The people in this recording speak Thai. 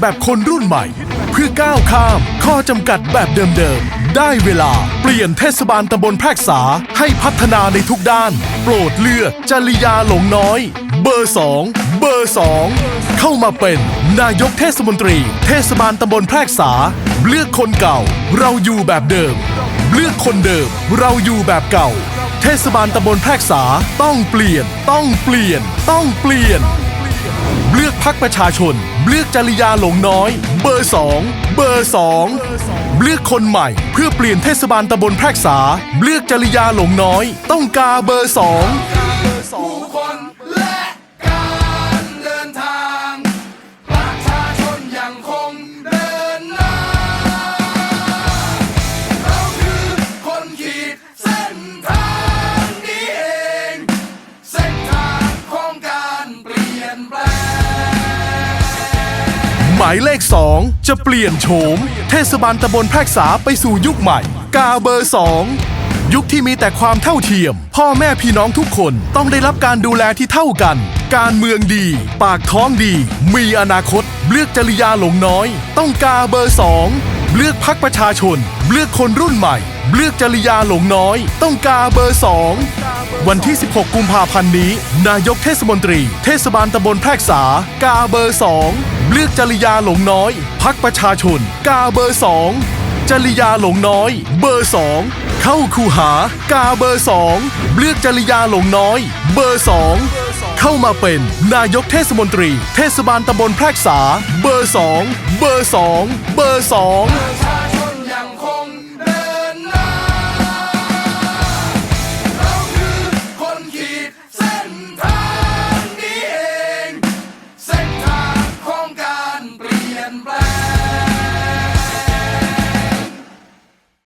แบบคนรุ่นใหม่ เพื่อก้าวข้าม ข้อจำกัดแบบเดิมๆ ได้เวลา เปลี่ยนเทศบาลตำบลแพรกษาให้พัฒนาในทุกด้าน โปรดเลือกจริยาหลงน้อย เบอร์สองเบอร์สองเข้ามาเป็นนายกเทศมนตรี เทศบาลตำบลแพรกษา เลือกคนเก่า เราอยู่แบบเดิม เลือกคนเดิม เราอยู่แบบเก่า เทศบาลตำบลแพรกษาต้องเปลี่ยน ต้องเปลี่ยน ต้องเปลี่ยน เลือกพักประชาชน เลือกจริยาหลงน้อย เบอร์สองเบอร์สองเลือกคนใหม่ เพื่อเปลี่ยนเทศบาลตำบลแพรกษา เลือกจริยาหลงน้อย ต้องกาเบอร์สอง หมายเลข 2 จะเปลี่ยนโฉม เทศบาลตำบลแพรกษาไปสู่ยุคใหม่ กาเบอร์ 2 ยุคที่มีแต่ความเท่าเทียม พ่อแม่พี่น้องทุกคนต้องได้รับการดูแลที่เท่ากัน การเมืองดี ปากท้องดี มีอนาคต เลือกจริยาหลงน้อย ต้องกาเบอร์ 2 เลือกพักประชาชน เลือกคนรุ่นใหม่ เลือกจริยาหลงน้อย ต้องกาเบอร์ 2วันที่ 16 กุมภาพันธ์นี้ นายกเทศมนตรี เทศบาลตำบลแพรกษา กาเบอร์ 2 เลือกจริยาหลงน้อย พักประชาชน กาเบอร์สองจริยาหลงน้อย เบอร์สองเข้าคูหากาเบอร์สองเลือกจริยาหลงน้อย เบอร์สองเข้ามาเป็นนายกเทศมนตรี เทศบาลตำบลแพรกษา เบอร์สองเบอร์สองเบอร์สอง